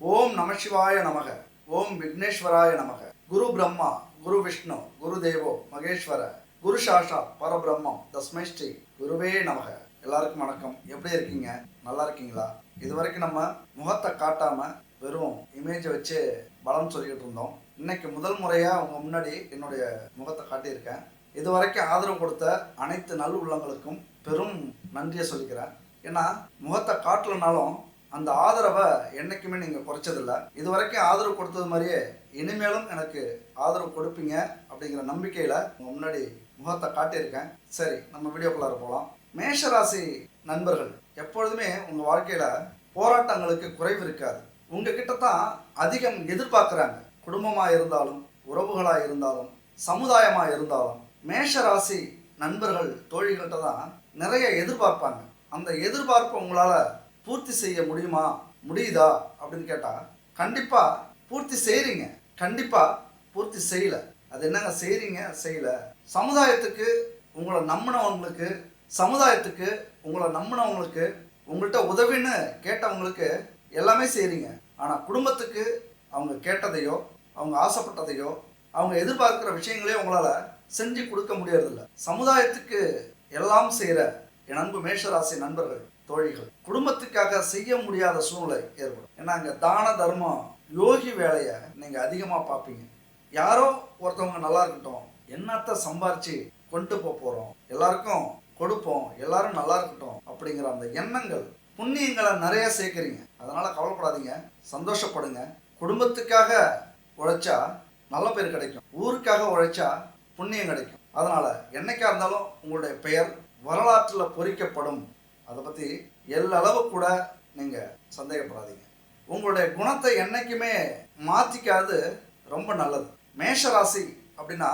ஓம் நமசிவாய நமக. ஓம் விக்னேஸ்வராய நமக. குரு பிரம்மா குரு விஷ்ணு குரு தேவோ மகேஸ்வர குரு சாஷா பரபிரம்மம் தஸ்மை ஸ்ரீ குருவே நமக. எல்லாருக்கும் வணக்கம். எப்படி இருக்கீங்க? நல்லா இருக்கீங்களா? இது வரைக்கும் நம்ம முகத்தை காட்டாம வெறும் இமேஜை வச்சு பலம் சொல்லிக்கிட்டு இருந்தோம். இன்னைக்கு முதல் முறையாக அவங்க முன்னாடி என்னுடைய முகத்தை காட்டியிருக்கேன். இது வரைக்கும் ஆதரவு கொடுத்த அனைத்து நல் உள்ளங்களுக்கும் பெரும் நன்றியை சொல்லிக்கிறேன். ஏன்னா முகத்தை காட்டலனாலும் அந்த ஆதரவை என்றைக்குமே நீங்கள் குறைச்சதில்ல. இது வரைக்கும் ஆதரவு கொடுத்தது மாதிரியே இனிமேலும் எனக்கு ஆதரவு கொடுப்பீங்க அப்படிங்கிற நம்பிக்கையில் உங்கள் முன்னாடி முகத்தை காட்டியிருக்கேன். சரி நம்ம வீடியோக்குள்ளார போகலாம் மேஷராசி நண்பர்கள் எப்பொழுதுமே உங்கள் வாழ்க்கையில் போராட்டங்களுக்கு குறைவு இருக்காது. உங்ககிட்ட தான் அதிகம் எதிர்பார்க்குறாங்க. குடும்பமாக இருந்தாலும் உறவுகளாக இருந்தாலும் சமுதாயமாக இருந்தாலும் மேஷராசி நண்பர்கள் தோழிகள்கிட்ட தான் நிறைய எதிர்பார்ப்பாங்க. அந்த எதிர்பார்ப்பை உங்களால் பூர்த்தி செய்ய முடியுமா? முடியுதா? அப்படின்னு கேட்டால் கண்டிப்பாக பூர்த்தி செய்கிறீங்க கண்டிப்பாக பூர்த்தி செய்யலை. அது என்னங்க செய்கிறீங்க செய்யலை. சமுதாயத்துக்கு உங்களை நம்பினவங்களுக்கு சமுதாயத்துக்கு உங்களை நம்பினவங்களுக்கு உங்கள்கிட்ட உதவின்னு கேட்டவங்களுக்கு எல்லாமே செய்கிறீங்க ஆனால் குடும்பத்துக்கு அவங்க கேட்டதையோ அவங்க ஆசைப்பட்டதையோ அவங்க எதிர்பார்க்குற விஷயங்களையும் உங்களால் செஞ்சு கொடுக்க முடியறதில்ல. சமுதாயத்துக்கு எல்லாம் செய்கிற என் அன்பு மேஷராசி நண்பர்கள் தோழிகள். குடும்பத்துக்காக செய்ய முடியாத சூழ்நிலை ஏற்படும். ஏன்னா அங்கே தான தர்மம் யோகி வேலையை நீங்கள் அதிகமாக பார்ப்பீங்க. யாரோ ஒருத்தவங்க நல்லா இருக்கட்டும் என்னத்தை சம்பாரிச்சு கொண்டு போக போகிறோம் எல்லாருக்கும் கொடுப்போம் எல்லாரும் நல்லா இருக்கட்டும் அப்படிங்கிற அந்த எண்ணங்கள் புண்ணியங்களை நிறைய சேர்க்குறீங்க அதனால கவலைப்படாதீங்க சந்தோஷப்படுங்க. குடும்பத்துக்காக உழைச்சா நல்ல பேர் கிடைக்கும். ஊருக்காக உழைச்சா புண்ணியம் கிடைக்கும். அதனால என்னைக்கா இருந்தாலும் உங்களுடைய பெயர் வரலாற்றில் பொறிக்கப்படும். அதை பற்றி எல்லளவு கூட நீங்கள் சந்தேகப்படாதீங்க. உங்களுடைய குணத்தை என்னைக்குமே மாற்றிக்காது ரொம்ப நல்லது. மேஷராசி அப்படின்னா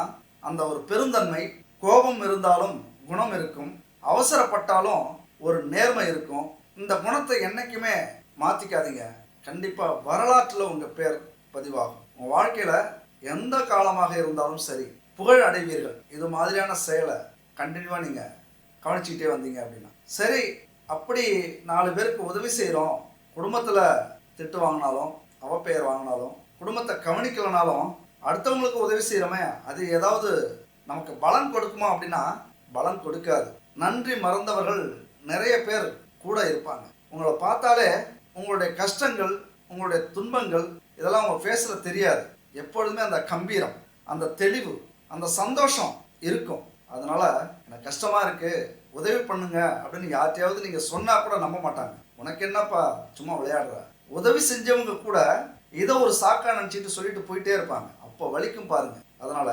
அந்த ஒரு பெருந்தன்மை கோபம் இருந்தாலும் குணம் இருக்கும் அவசரப்பட்டாலும் ஒரு நேர்மை இருக்கும். இந்த குணத்தை என்னைக்குமே மாற்றிக்காதீங்க கண்டிப்பாக வரலாற்றில் உங்கள் பேர் பதிவாகும். உங்கள் வாழ்க்கையில் எந்த காலமாக இருந்தாலும் சரி புகழ் அடைவீர்கள். இது மாதிரியான செயலை கண்டினியூவாக நீங்கள் கவனிச்சுக்கிட்டே வந்தீங்க அப்படின்னா. சரி அப்படி நாலு பேருக்கு உதவி செய்கிறோம் குடும்பத்தில் திட்டு வாங்கினாலும் அவப்பெயர் வாங்கினாலும் குடும்பத்தை கவனிக்கலனாலும் அடுத்தவங்களுக்கு உதவி செய்கிறோமே அது ஏதாவது நமக்கு பலன் கொடுக்குமா அப்படின்னா பலன் கொடுக்காது. நன்றி மறந்தவர்கள் நிறைய பேர் கூட இருப்பாங்க. உங்களை பார்த்தாலே உங்களுடைய கஷ்டங்கள் உங்களுடைய துன்பங்கள் இதெல்லாம் உங்கள் ஃபேஸில் தெரியாது. எப்பொழுதுமே அந்த கம்பீரம் அந்த தெளிவு அந்த சந்தோஷம் இருக்கும். அதனால் எனக்கு கஷ்டமாக இருக்குது உதவி பண்ணுங்க அப்படின்னு யார்ட்டையாவது நீங்க சொன்னா கூட நம்ப மாட்டாங்க. உனக்கு என்னப்பா சும்மா விளையாடுற? உதவி செஞ்சவங்க கூட இதை ஒரு சாக்கா நினச்சிட்டு சொல்லிட்டு போயிட்டே இருப்பாங்க. அப்போ வலிக்கும் பாருங்க. அதனால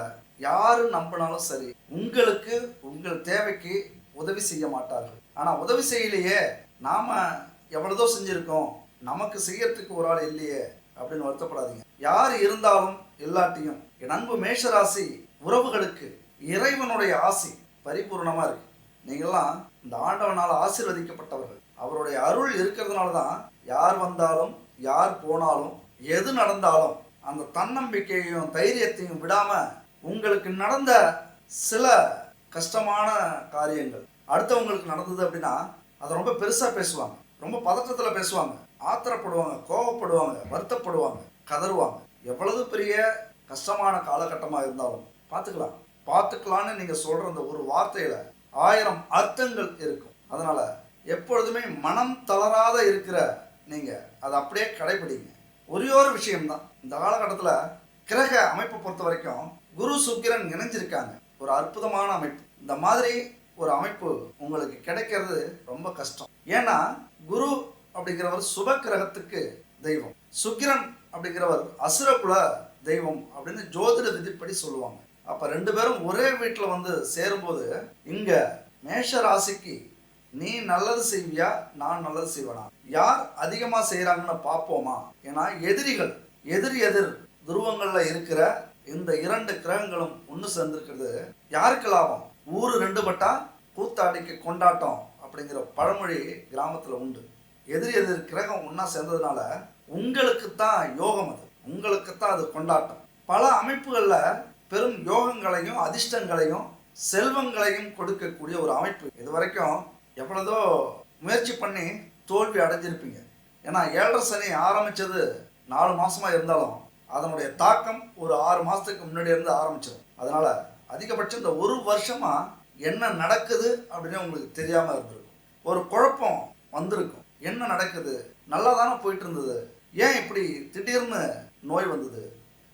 யாரு நம்பினாலும் சரி உங்களுக்கு உங்கள் தேவைக்கு உதவி செய்ய மாட்டார்கள். ஆனா உதவி செய்யலையே நாம எவ்வளதோ செஞ்சிருக்கோம் நமக்கு செய்யறதுக்கு ஒரு ஆள் இல்லையே அப்படின்னு வருத்தப்படாதீங்க. யார் இருந்தாலும் இல்லாட்டியும் என் அன்பு மேஷராசி உறவுகளுக்கு இறைவனுடைய ஆசி பரிபூர்ணமா இருக்கு. நீங்கள்லாம் இந்த ஆண்டவனால் ஆசீர்வதிக்கப்பட்டவர்கள். அவருடைய அருள் இருக்கிறதுனால தான் யார் வந்தாலும் யார் போனாலும் எது நடந்தாலும் அந்த தன்னம்பிக்கையையும் தைரியத்தையும் விடாம உங்களுக்கு நடந்த சில கஷ்டமான காரியங்கள். அடுத்தவங்களுக்கு நடந்தது அப்படின்னா அதை ரொம்ப பெருசா பேசுவாங்க. ரொம்ப பதற்றத்தில் பேசுவாங்க. ஆத்திரப்படுவாங்க கோவப்படுவாங்க வருத்தப்படுவாங்க கதறுவாங்க. எவ்வளவு பெரிய கஷ்டமான காலகட்டமாக இருந்தாலும் பார்த்துக்கலாம். பார்த்துக்கலான்னு நீங்கள் சொல்கிற அந்த ஒரு வார்த்தையில ஆயிரம் அர்த்தங்கள் இருக்கும். அதனால எப்பொழுதுமே மனம் தளராத இருக்கிற நீங்க அதை அப்படியே கடைபிடிங்க ஒரே ஒரு விஷயம்தான். இந்த காலகட்டத்தில் கிரக அமைப்பை பொறுத்த வரைக்கும் குரு சுக்கிரன் இணைஞ்சிருக்காங்க. ஒரு அற்புதமான அமைப்பு. இந்த மாதிரி ஒரு அமைப்பு உங்களுக்கு கிடைக்கிறது ரொம்ப கஷ்டம். ஏன்னா குரு அப்படிங்கிறவர் சுப கிரகத்துக்கு தெய்வம். சுக்கிரன் அப்படிங்கிறவர் அசுரகுல தெய்வம் அப்படின்னு ஜோதிட விதிப்படி சொல்லுவாங்க. அப்போ ரெண்டு பேரும் ஒரே வீட்டில் வந்து சேரும்போது இங்கே மேஷ ராசிக்கு நீ நல்லது செய்வியா நான் நல்லது செய்வனா? யார் அதிகமாக செய்கிறாங்கன்னு பார்ப்போமா? ஏன்னா எதிரிகள் எதிர் எதிர் துருவங்களில் இருக்கிற இந்த இரண்டு கிரகங்களும் ஒன்று சேர்ந்திருக்கிறது. யாருக்கு லாபம்? ஊர் ரெண்டு பட்டா கூத்தாடிக்கு கொண்டாட்டம் அப்படிங்கிற பழமொழி கிராமத்தில் உண்டு. எதிர் எதிர் கிரகம் ஒன்றா சேர்ந்ததுனால உங்களுக்கு தான் யோகம் அது. உங்களுக்கு தான் அது கொண்டாட்டம். பல அமைப்புகளில் பெரும் யோகங்களையும் அதிர்ஷ்டங்களையும் செல்வங்களையும் கொடுக்கக்கூடிய ஒரு அமைப்பு. இது வரைக்கும் எவ்வளதோ முயற்சி பண்ணி தோல்வி அடைஞ்சிருப்பீங்க. ஏன்னா ஏழரை சனி ஆரம்பித்தது நாலு மாதமாக இருந்தாலும் அதனுடைய தாக்கம் ஒரு ஆறு மாதத்துக்கு முன்னாடி இருந்து ஆரம்பிச்சிடும் அதனால் அதிகபட்சம் இந்த ஒரு வருஷமாக என்ன நடக்குது அப்படின்னு உங்களுக்கு தெரியாமல் இருந்திருக்கும். ஒரு குழப்பம் வந்திருக்கும். என்ன நடக்குது? நல்லா தானே போயிட்டு இருந்தது. ஏன் இப்படி திடீர்னு நோய் வந்தது?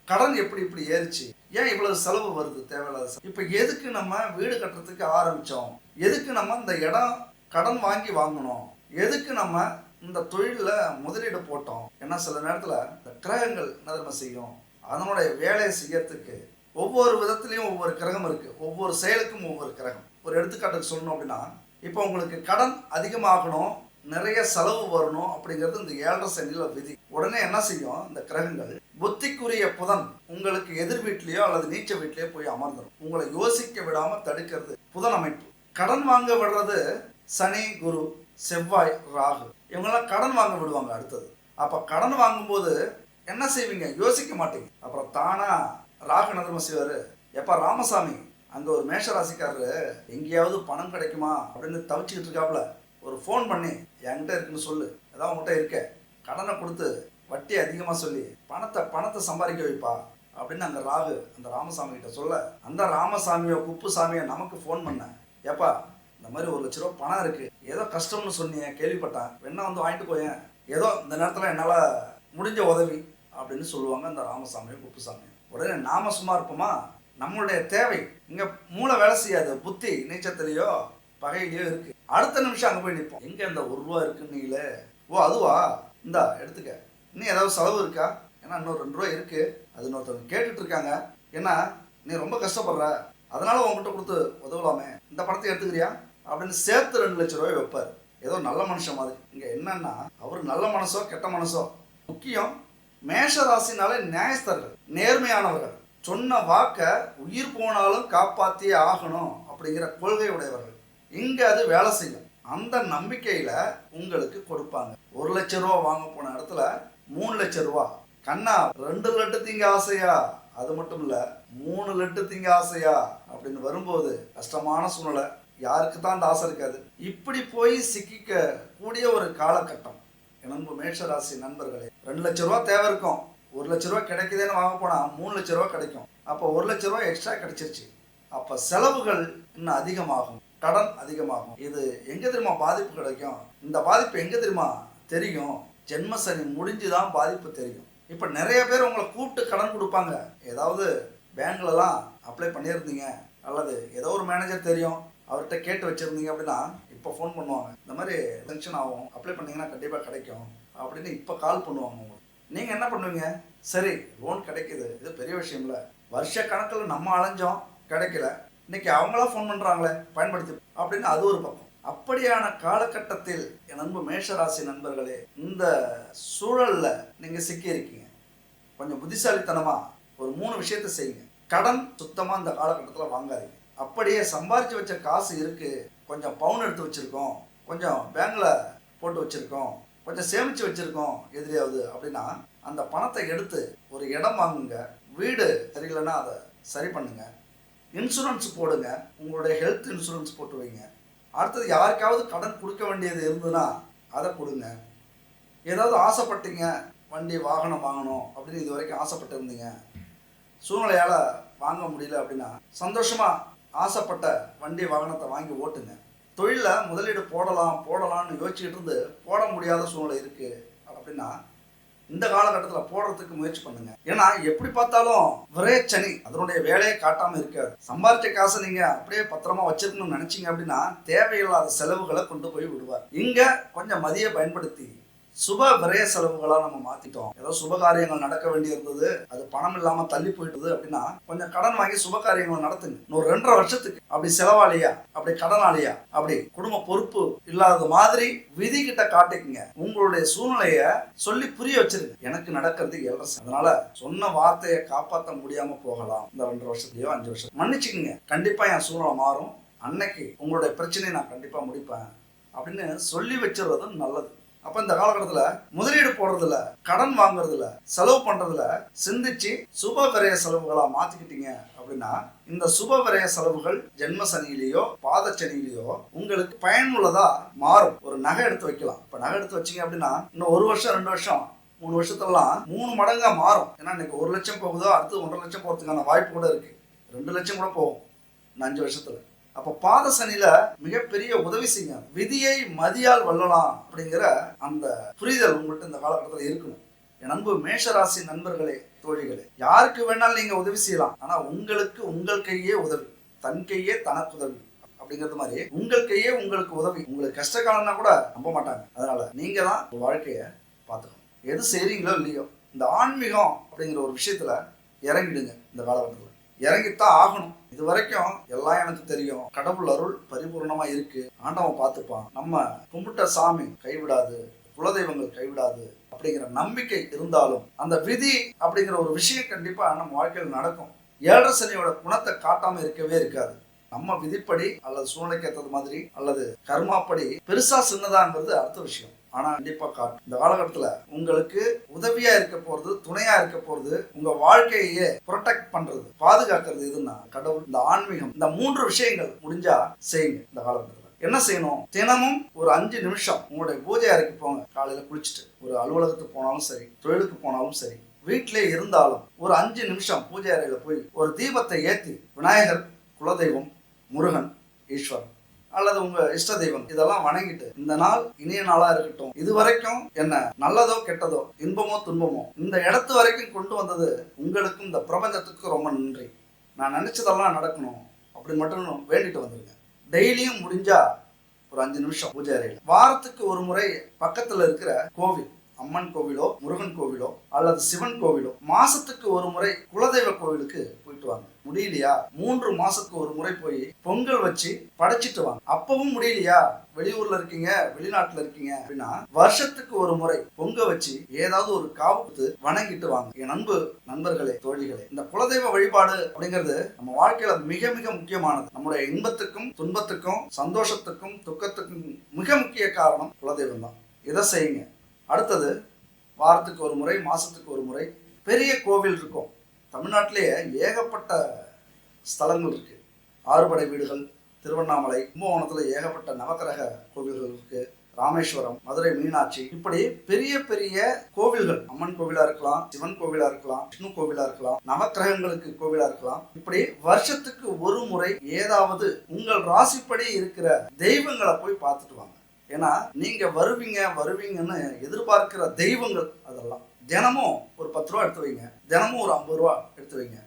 கடன் எப்படி இப்படி ஏறிச்சு? ஏன் இவ்வளவு செலவு வருது தேவையில்லாத செலவு? எதுக்கு நம்ம வீடு கட்டுறதுக்கு ஆரம்பித்தோம் எதுக்கு நம்ம இந்த இடம் கடன் வாங்கி வாங்கணும் எதுக்கு நம்ம இந்த தொழிலில் முதலீடு போட்டோம்? ஏன்னா சில நேரத்தில் இந்த கிரகங்கள் என்ன செய்யும்? அதனுடைய வேலையை செய்யறதுக்கு ஒவ்வொரு விதத்துலேயும் ஒவ்வொரு கிரகம் இருக்குது ஒவ்வொரு செயலுக்கும் ஒவ்வொரு கிரகம். ஒரு எடுத்துக்காட்டுக்கு சொல்லணும் அப்படின்னா இப்போ உங்களுக்கு கடன் அதிகமாகணும். நிறைய செலவு வரணும் அப்படிங்கிறது இந்த ஏழரை சனியில விதி. உடனே என்ன செய்யும்? இந்த கிரகங்கள் புத்திக்குரிய புதன் உங்களுக்கு எதிர் வீட்லேயோ அல்லது நீச்ச வீட்லேயோ போய் அமர்ந்துடும் உங்களை யோசிக்க விடாம தடுக்கிறது புதன் அமைப்பு. கடன் வாங்க விடுறது சனி குரு செவ்வாய் ராகு. இவங்கெல்லாம் கடன் வாங்க விடுவாங்க அடுத்தது. அப்ப கடன் வாங்கும்போது என்ன செய்வீங்க? யோசிக்க மாட்டீங்க. அப்புறம் தானா ராகு நதர்ம செய்வாரு? எப்ப ராமசாமி அங்க ஒரு மேஷ ராசிக்காரரு எங்கேயாவது பணம் கிடைக்குமா அப்படின்னு தவிச்சுக்கிட்டு இருக்காப்புல ஒரு ஃபோன் பண்ணி என்கிட்ட இருக்குன்னு சொல்லு. ஏதாவது உங்ககிட்ட இருக்க. கடனை கொடுத்து வட்டி அதிகமாக சொல்லி பணத்தை பணத்தை சம்பாதிக்க வைப்பா. அப்படின்னு அந்த ராகு அந்த ராமசாமி கிட்ட சொல்ல அந்த ராமசாமியோ குப்புசாமியோ நமக்கு ஃபோன் பண்ண ஏப்பா இந்த மாதிரி ஒரு லட்ச ரூபா பணம் இருக்கு. ஏதோ கஷ்டம்னு சொன்னீங்க கேள்விப்பட்டேன். வேணா வந்து வாங்கிட்டு போயேன். ஏதோ இந்த நேரத்தில் என்னால் முடிஞ்ச உதவி அப்படின்னு சொல்லுவாங்க அந்த ராமசாமியோ குப்புசாமி உடனே நாம சும்மா இருப்போமா? நம்மளுடைய தேவை. இங்கே மூளை வேலை செய்யாது. புத்தி நீச்சத்துலேயோ பகையிலையோ இருக்கு. அடுத்த நிமிஷம் அங்கே போய் நிற்போம் எங்கே இந்த ஒரு ரூபா இருக்குன்னீங்களே ஓ அதுவா? இந்தா எடுத்துக்க. இன்னும் ஏதாவது செலவு இருக்கா? ஏன்னா இன்னும் ரெண்டு ரூபா இருக்கு. அது இன்னொருத்தவங்க கேட்டுட்டு இருக்காங்க. ஏன்னா நீ ரொம்ப கஷ்டப்படுற. அதனால உங்ககிட்ட கொடுத்து உதவலாமே. இந்த படத்தை எடுத்துக்கிறியா? அப்படின்னு சேர்த்து ரெண்டு லட்சம் ரூபாய் வைப்பார். ஏதோ நல்ல மனுஷன் மாதிரி. இங்கே என்னன்னா அவர் நல்ல மனசோ கெட்ட மனசோ? முக்கியம் மேஷ ராசினாலே நியாயஸ்தர்கள் நேர்மையானவர்கள். சொன்ன வாக்க உயிர் போனாலும் காப்பாற்றியே ஆகணும் அப்படிங்கிற கொள்கை உடையவர்கள் இங்கே அது வேலை செய்யும். அந்த நம்பிக்கையில் உங்களுக்கு கொடுப்பாங்க. ஒரு லட்சம் ரூபா வாங்க போன இடத்துல மூணு லட்சம் ரூபா. கண்ணா ரெண்டு லட்டு திங்க ஆசையா? அது மட்டும் இல்லை மூணு லட்டு திங்க ஆசையா? அப்படின்னு வரும்போது கஷ்டமான சூழ்நிலை. யாருக்கு தான் அந்த ஆசை இருக்காது. இப்படி போய் சிக்கிக்க கூடிய ஒரு காலகட்டம். என் மேஷராசி நண்பர்களே ரெண்டு லட்ச ரூபா தேவை இருக்கும். ஒரு லட்ச ரூபா கிடைக்குதுன்னு வாங்க போனால் மூணு லட்ச ரூபா கிடைக்கும். அப்போ ஒரு லட்ச ரூபா எக்ஸ்ட்ரா கிடைச்சிருச்சு. அப்போ செலவுகள் இன்னும் அதிகமாகும். கடன் அதிகமாகும். இது எங்கே தெரியுமா பாதிப்பு கிடைக்கும்? இந்த பாதிப்பு எங்கே தெரியுமா? தெரியும். ஜென்ம முடிஞ்சு தான் பாதிப்பு தெரியும். இப்போ நிறைய பேர் உங்களை கூப்பிட்டு கடன் கொடுப்பாங்க. ஏதாவது பேங்க்லலாம் அப்ளை பண்ணியிருந்தீங்க. அல்லது ஏதோ ஒரு மேனேஜர் தெரியும். அவர்கிட்ட கேட்டு வச்சுருந்தீங்க அப்படின்னா இப்போ ஃபோன் பண்ணுவாங்க. இந்த மாதிரி டென்ஷன் ஆகும். அப்ளை பண்ணீங்கன்னா கண்டிப்பாக கிடைக்கும். அப்படின்னு இப்போ கால் பண்ணுவாங்க உங்களுக்கு நீங்கள் என்ன பண்ணுவீங்க? சரி லோன் கிடைக்குது. இது பெரிய விஷயம் இல்லை வருஷ கணக்கில் நம்ம அலைஞ்சோம். கிடைக்கல. இன்னைக்கு அவங்களா ஃபோன் பண்ணுறாங்களே பயன்படுத்தி அப்படின்னு அது ஒரு பக்கம். அப்படியான காலகட்டத்தில் என் அன்பு மேஷராசி நண்பர்களே இந்த சூழலில் நீங்கள் சிக்கியிருக்கீங்க கொஞ்சம் புத்திசாலித்தனமாக ஒரு மூணு விஷயத்த செய்யுங்க. கடன் சுத்தமாக இந்த காலகட்டத்தில் வாங்காதீங்க. அப்படியே சம்பாரித்து வச்ச காசு இருக்குது கொஞ்சம் பவுன் எடுத்து வச்சுருக்கோம். கொஞ்சம் பேங்கில் போட்டு வச்சுருக்கோம். கொஞ்சம் சேமித்து வச்சுருக்கோம் எதிரியாவது அப்படின்னா அந்த பணத்தை எடுத்து ஒரு இடம் வாங்குங்க. வீடு சரியில்லைன்னா அதை சரி பண்ணுங்கள் இன்சூரன்ஸ் போடுங்க. உங்களுடைய ஹெல்த் இன்சூரன்ஸ் போட்டு வைங்க. அடுத்தது யாருக்காவது கடன் கொடுக்க வேண்டியது இருந்ததுன்னா அதை கொடுங்க. ஏதாவது ஆசைப்பட்டீங்க வண்டி வாகனம் வாங்கணும் அப்படின்னு இது வரைக்கும் ஆசைப்பட்டு இருந்தீங்க சூழ்நிலையால் வாங்க முடியல அப்படின்னா சந்தோஷமாக ஆசைப்பட்ட வண்டி வாகனத்தை வாங்கி ஓட்டுங்க. தொழிலில் முதலீடு போடலாம் போடலாம்னு யோசிச்சுட்டு இருந்து போட முடியாத சூழ்நிலை இருக்குது அப்படின்னா இந்த காலகட்டத்தில் போடுறதுக்கு முயற்சி பண்ணுங்க. ஏன்னா எப்படி பார்த்தாலும் ஒரே சனி அதனுடைய வேலையை காட்டாம இருக்காது. சம்பாதிச்ச காசை நீங்க அப்படியே பத்திரமா வச்சிருக்கணும்னு நினைச்சீங்க அப்படின்னா தேவையில்லாத செலவுகளை கொண்டு போய் விடுவார். இங்க கொஞ்சம் மதிய பயன்படுத்தி சுப விரய செலவுகளா நம்ம மாத்திட்டோம். ஏதோ சுப காரியங்கள் நடக்க வேண்டி இருந்தது அது பணம் இல்லாம தள்ளி போயிட்டது அப்படின்னா கொஞ்சம் கடன் வாங்கி சுப காரியங்கள் நடத்துங்க. இன்னொரு ரெண்டரை வருஷத்துக்கு. அப்படி செலவாளியா? அப்படி கடனாளியா? அப்படி குடும்ப பொறுப்பு இல்லாத மாதிரி விதி கிட்ட காட்டிக்குங்க. உங்களுடைய சூழ்நிலைய சொல்லி புரிய வச்சிருங்க. எனக்கு நடக்கிறது ஏழரை அதனால சொன்ன வார்த்தையை காப்பாற்ற முடியாம போகலாம். இந்த ரெண்டு வருஷத்துலயோ அஞ்சு வருஷம் மன்னிச்சுக்குங்க. கண்டிப்பா என் சூழ்நிலை மாறும். அன்னைக்கு உங்களுடைய பிரச்சனையை நான் கண்டிப்பா முடிப்பேன் அப்படின்னு சொல்லி வச்சிருவதும் நல்லது. அப்ப இந்த காலகட்டத்தில் முதலீடு போடுறதுல கடன் வாங்குறதுல செலவு பண்றதுல சிந்திச்சு சுப விரய செலவுகளா மாத்திக்கிட்டீங்க அப்படின்னா இந்த சுப விரய செலவுகள் ஜென்ம சனியிலேயோ பாத சனியிலேயோ உங்களுக்கு பயனுள்ளதா மாறும். ஒரு நகை எடுத்து வைக்கலாம். இப்ப நகை எடுத்து வச்சீங்க அப்படின்னா இன்னும் ஒரு வருஷம் ரெண்டு வருஷம் மூணு வருஷத்துலலாம் மூணு மடங்கா மாறும். ஏன்னா இன்னைக்கு ஒரு லட்சம் போகுதோ அடுத்து ஒன்றரை லட்சம் போகிறதுக்கான வாய்ப்பு கூட இருக்கு. ரெண்டு லட்சம் கூட போகும். இந்த அஞ்சு வருஷத்துல. அப்ப பாத சனியில மிகப்பெரிய உதவி செய்யுங்க விதியை மதியால் வல்லலாம் அப்படிங்கிற அந்த புரிதல் உங்கள்கிட்ட இந்த காலகட்டத்தில் இருக்கணும். என் அன்பு மேஷராசி நண்பர்களே தோழிகளே யாருக்கு வேணாலும் நீங்க உதவி செய்யலாம். ஆனா உங்களுக்கு உங்கள் கையே உதவி. தன் கையே தனக்கு உதவி. அப்படிங்கிறது மாதிரி உங்கள் கையே உங்களுக்கு உதவி. உங்களுக்கு கஷ்ட காலம்னா கூட நம்ப மாட்டாங்க. அதனால நீங்க தான் உங்க வாழ்க்கைய பார்த்துக்கணும். எது செய்றீங்களோ இல்லையோ இந்த ஆன்மீகம் அப்படிங்கிற ஒரு விஷயத்துல இறங்கிடுங்க இந்த காலகட்டத்தில். இறங்கித்தான் ஆகணும். இது வரைக்கும் எல்லாம் எனக்கு தெரியும். கடவுள் அருள் பரிபூர்ணமா இருக்கு. ஆண்டவன் பார்த்துப்பான். நம்ம கும்பிட்ட சாமி கைவிடாது குலதெய்வங்கள் கைவிடாது அப்படிங்கிற நம்பிக்கை இருந்தாலும் அந்த விதி அப்படிங்கிற ஒரு விஷயம் கண்டிப்பா நம்ம வாழ்க்கையில் நடக்கும். ஏழரை சனியோட குணத்தை காட்டாம இருக்கவே இருக்காது. நம்ம விதிப்படி அல்லது சூழ்நிலைக்கு ஏற்றது மாதிரி அல்லது கர்மாப்படி பெருசா சின்னதாங்கிறது அடுத்த விஷயம். ஆனால் கண்டிப்பாக காட்டும். இந்த காலகட்டத்தில் உங்களுக்கு உதவியாக இருக்க போகிறது துணையாக இருக்க போகிறது உங்கள் வாழ்க்கையே ப்ரொடெக்ட் பண்ணுறது பாதுகாக்கிறது எதுன்னா கடவுள் இந்த ஆன்மீகம் இந்த மூன்று விஷயங்கள் முடிஞ்சா செய்யுங்க இந்த காலகட்டத்தில். என்ன செய்யணும்? தினமும் ஒரு அஞ்சு நிமிஷம் உங்களுடைய பூஜை அறைக்கு போங்க. காலையில குளிச்சுட்டு ஒரு அலுவலகத்துக்கு போனாலும் சரி தொழிலுக்கு போனாலும் சரி வீட்டிலே இருந்தாலும் ஒரு அஞ்சு நிமிஷம் பூஜை அறையில போய் ஒரு தீபத்தை ஏத்தி விநாயகர் குலதெய்வம் முருகன் ஈஸ்வரன். அல்லது உங்க இஷ்ட தெய்வம் இதெல்லாம் வணங்கிட்டு இந்த நாள் இனிய நாளா இருக்கட்டும். இது வரைக்கும் என்ன நல்லதோ கெட்டதோ இன்பமோ துன்பமோ இந்த இடத்து வரைக்கும் கொண்டு வந்தது உங்களுக்கும் இந்த பிரபஞ்சத்துக்கும் ரொம்ப நன்றி. நான் நினைச்சதெல்லாம் நடக்கணும். அப்படி மட்டும் வேண்டிட்டு வந்துருங்க. டெய்லியும் முடிஞ்சா ஒரு அஞ்சு நிமிஷம் பூஜை அறையில். வாரத்துக்கு ஒரு முறை பக்கத்துல இருக்கிற கோவில் அம்மன் கோவிலோ முருகன் கோவிலோ அல்லது சிவன் கோவிலோ மாசத்துக்கு ஒரு முறை குலதெய்வ கோவிலுக்கு போயிட்டு வாங்க. முடியலையா? மூன்று மாசத்துக்கு ஒரு முறை போய் பொங்கல் வச்சு படைச்சிட்டு வாங்க. அப்பவும் முடியலையா? வெளியூர்ல இருக்கீங்க வெளிநாட்டுல இருக்கீங்க அப்படின்னா வருஷத்துக்கு ஒரு முறை பொங்க வச்சு ஏதாவது ஒரு காவுக்கு வணங்கிட்டு வாங்க. என் அன்பு நண்பர்களே தோழிகளே இந்த குலதெய்வ வழிபாடு அப்படிங்கிறது நம்ம வாழ்க்கையில மிக மிக முக்கியமானது. நம்முடைய இன்பத்துக்கும் துன்பத்துக்கும் சந்தோஷத்துக்கும் துக்கத்துக்கும் மிக முக்கிய காரணம் குலதெய்வம் தான் இதை செய்யுங்க? அடுத்தது வாரத்துக்கு ஒரு முறை மாசத்துக்கு ஒரு முறை பெரிய கோவில் இருக்கும். தமிழ்நாட்டிலேயே ஏகப்பட்ட ஸ்தலங்கள் இருக்கு. ஆறுபடை வீடுகள் திருவண்ணாமலை கும்பகோணத்தில் ஏகப்பட்ட நவக்கிரக கோவில்கள் இருக்கு. ராமேஸ்வரம் மதுரை மீனாட்சி இப்படி பெரிய பெரிய கோவில்கள். அம்மன் கோவிலா இருக்கலாம் சிவன் கோவிலா இருக்கலாம் விஷ்ணு கோவிலா இருக்கலாம் நவக்கிரகங்களுக்கு கோவிலா இருக்கலாம். இப்படி வருஷத்துக்கு ஒரு முறை ஏதாவது உங்கள் ராசிப்படி இருக்கிற தெய்வங்களை போய் பார்த்துட்டு வாங்க. ஏன்னா நீங்க வருவீங்க வருவீங்கன்னு எதிர்பார்க்கிற தெய்வங்கள் அதெல்லாம். தினமும் ஒரு பத்து ரூபா எடுத்து வைங்க. தினமும் ஒரு ஐம்பது ரூபா எடுத்து வைங்க.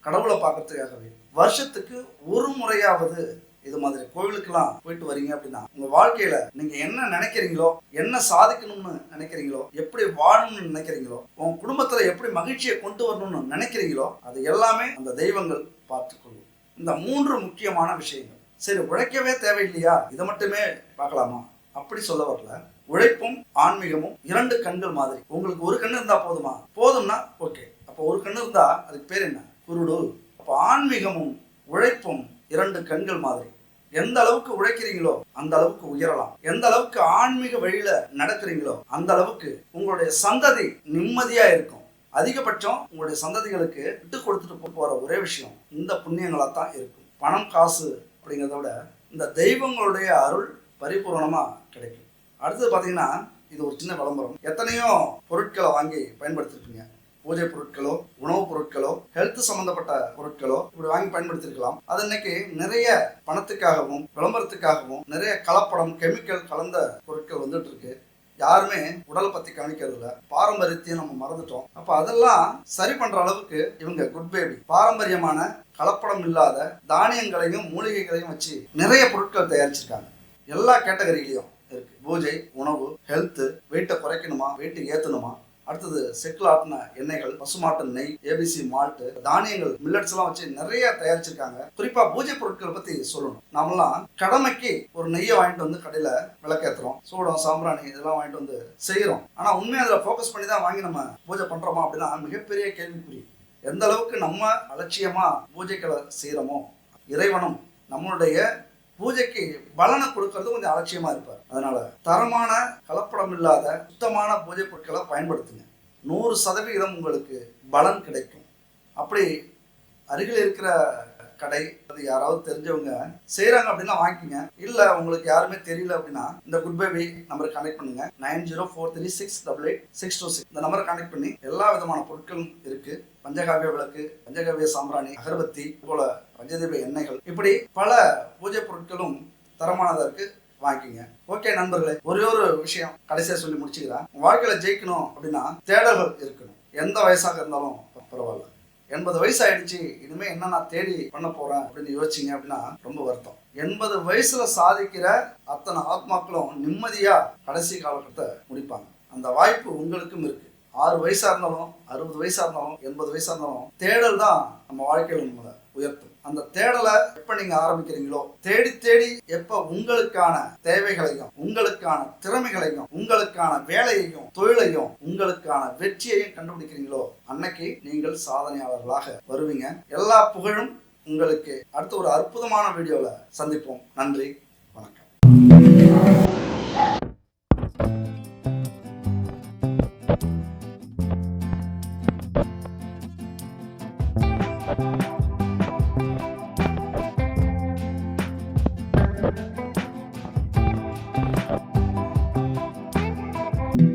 கடவுளை பார்க்கறதுக்காகவே. வருஷத்துக்கு ஒரு முறையாவது இது மாதிரி கோவிலுக்கெல்லாம் போயிட்டு வரீங்க அப்படின்னா உங்க வாழ்க்கையில நீங்க என்ன நினைக்கிறீங்களோ என்ன சாதிக்கணும்னு நினைக்கிறீங்களோ எப்படி வாழணும்னு நினைக்கிறீங்களோ உங்க குடும்பத்துல எப்படி மகிழ்ச்சியை கொண்டு வரணும்னு நினைக்கிறீங்களோ அது எல்லாமே அந்த தெய்வங்கள் பார்த்துக்கொள்ளும். இந்த மூன்று முக்கியமான விஷயங்கள். சரி உழைக்கவே தேவையில்லையா? இதை மட்டுமே பார்க்கலாமா? அப்படி சொல்ல வரல. உழைப்பும் ஆன்மீகமும் இரண்டு கண்கள் மாதிரி. உங்களுக்கு ஒரு கண்ணு இருந்தா போதுமா? போதும்னா ஓகே. அப்போ ஒரு கண்ணு இருந்தா அதுக்கு பேர் என்ன? குருடு. அப்போ ஆன்மீகமும் உழைப்பும் இரண்டு கண்கள் மாதிரி. எந்த அளவுக்கு உழைக்கிறீங்களோ அந்த அளவுக்கு உயரலாம். எந்த அளவுக்கு ஆன்மீக வழியில நடக்கிறீங்களோ அந்த அளவுக்கு உங்களுடைய சந்ததி நிம்மதியா இருக்கும். அதிகபட்சம் உங்களுடைய சந்ததிகளுக்கு விட்டு கொடுத்துட்டு போற ஒரே விஷயம் இந்த புண்ணியங்களா தான் இருக்கும். பணம் காசு அப்படிங்கிறத விட இந்த தெய்வங்களுடைய அருள் பரிபூர்ணமாக கிடைக்கும். அடுத்தது பார்த்தீங்கன்னா இது ஒரு சின்ன விளம்பரம். எத்தனையோ பொருட்களை வாங்கி பயன்படுத்திருப்பீங்க. பூஜை பொருட்களோ உணவுப் பொருட்களோ ஹெல்த் சம்பந்தப்பட்ட பொருட்களோ இப்படி வாங்கி பயன்படுத்தியிருக்கலாம் அது இன்னைக்கு நிறைய பணத்துக்காகவும் விளம்பரத்துக்காகவும் நிறைய கலப்படம் கெமிக்கல் கலந்த பொருட்கள் வந்துட்டு இருக்கு. யாருமே உடலை பத்தி கவனிக்கிறது இல்ல பாரம்பரியத்தையும் நம்ம மறந்துட்டோம். அப்ப அதெல்லாம் சரி பண்ற அளவுக்கு இவங்க குட் பேபி. பாரம்பரியமான கலப்படம் இல்லாத தானியங்களையும் மூலிகைகளையும் வச்சு நிறைய பொருட்கள் தயாரிச்சிருக்காங்க. எல்லா கேட்டகரியிலையும் இருக்கு. பூஜை உணவு ஹெல்த்து வெயிட்டை குறைக்கணுமா வெயிட்டை ஏற்றணுமா அடுத்தது செட்டில் ஆட்டின எண்ணெய்கள் பசுமாட்டு நெய் ஏபிசி மால்ட்டு தானியங்கள் மில்லட்ஸ் எல்லாம் வச்சு நிறைய தயாரிச்சிருக்காங்க. குறிப்பா பூஜை பொருட்கள் பத்தி சொல்லணும். நாமெல்லாம் கடமைக்கு ஒரு நெய்யை வாங்கிட்டு வந்து கடையில விளக்கேத்துறோம். சூடம் சாம்பிராணி இதெல்லாம் வாங்கிட்டு வந்து செய்யறோம் ஆனா உண்மையை அதில் ஃபோக்கஸ் பண்ணி தான் வாங்கி நம்ம பூஜை பண்றோமா அப்படின்னா மிகப்பெரிய கேள்விக்குறி. எந்த அளவுக்கு நம்ம அலட்சியமா பூஜைகளை செய்யறோமோ இறைவனும் நம்மளுடைய பூஜைக்கு பலனை கொடுக்கறது கொஞ்சம் அலட்சியமா இருப்பார். அதனால தரமான கலப்படம் இல்லாத சுத்தமான பூஜை பொருட்களை பயன்படுத்துங்க. நூறு சதவிகிதம் உங்களுக்கு பலன் கிடைக்கும். அப்படி அருகில் இருக்கிற கடை அது யாராவது தெரிஞ்சவங்க செய்கிறாங்க அப்படின்னா வாங்கிக்கோங்க. இல்லை உங்களுக்கு யாருமே தெரியல அப்படின்னா இந்த குட் பேபி நம்பருக்கு கனெக்ட் பண்ணுங்க. Nine zero four three six double eight six two six இந்த நம்பரை கனெக்ட் பண்ணி எல்லா விதமான பொருட்களும் இருக்கு. பஞ்சகாவிய விளக்கு பஞ்சகாவிய சாம்பிராணி அகர்பத்தி போல பஞ்சதீப எண்ணெய்கள். இப்படி பல பூஜை பொருட்களும் தரமானதா இருக்கு. வாங்கிக்கோங்க. ஓகே நண்பர்களே ஒரே ஒரு விஷயம் கடைசியா சொல்லி முடிச்சுக்கிறேன். வாழ்க்கையில் வாழ்க்கையில ஜெயிக்கணும் அப்படின்னா தேடல்கள் இருக்கணும். எந்த வயசாக இருந்தாலும் பரவாயில்ல. எண்பது வயசு ஆயிடுச்சு இனிமே என்ன நான் தேடி பண்ண போறேன் அப்படின்னு யோசிச்சீங்க அப்படின்னா ரொம்ப வருத்தம். எண்பது வயசுல சாதிக்கிற அத்தனை ஆத்மாக்களும் நிம்மதியா கடைசி காலகட்டத்தை முடிப்பாங்க. அந்த வாய்ப்பு உங்களுக்கும் இருக்கு. ஆறு வயசா இருந்தாலும் அறுபது வயசா இருந்தாலும் எண்பது வயசா இருந்தாலும் தேடல் தான் நம்ம வாழ்க்கையில் நம்மளை உயர்த்தும். அந்த தேடலை எப்ப நீங்க ஆரம்பிக்கிறீங்களோ தேடி தேடி எப்ப உங்களுக்கான தேவைகளையும் உங்களுக்கான திறமைகளையும் உங்களுக்கான வேலையையும் தொழிலையும் உங்களுக்கான வெற்றியையும் கண்டுபிடிக்கிறீங்களோ அன்னைக்கு நீங்கள் சாதனையாளர்களாக வருவீங்க. எல்லா புகழும் உங்களுக்கு. அடுத்த ஒரு அற்புதமான வீடியோவில் சந்திப்போம். நன்றி. வணக்கம்.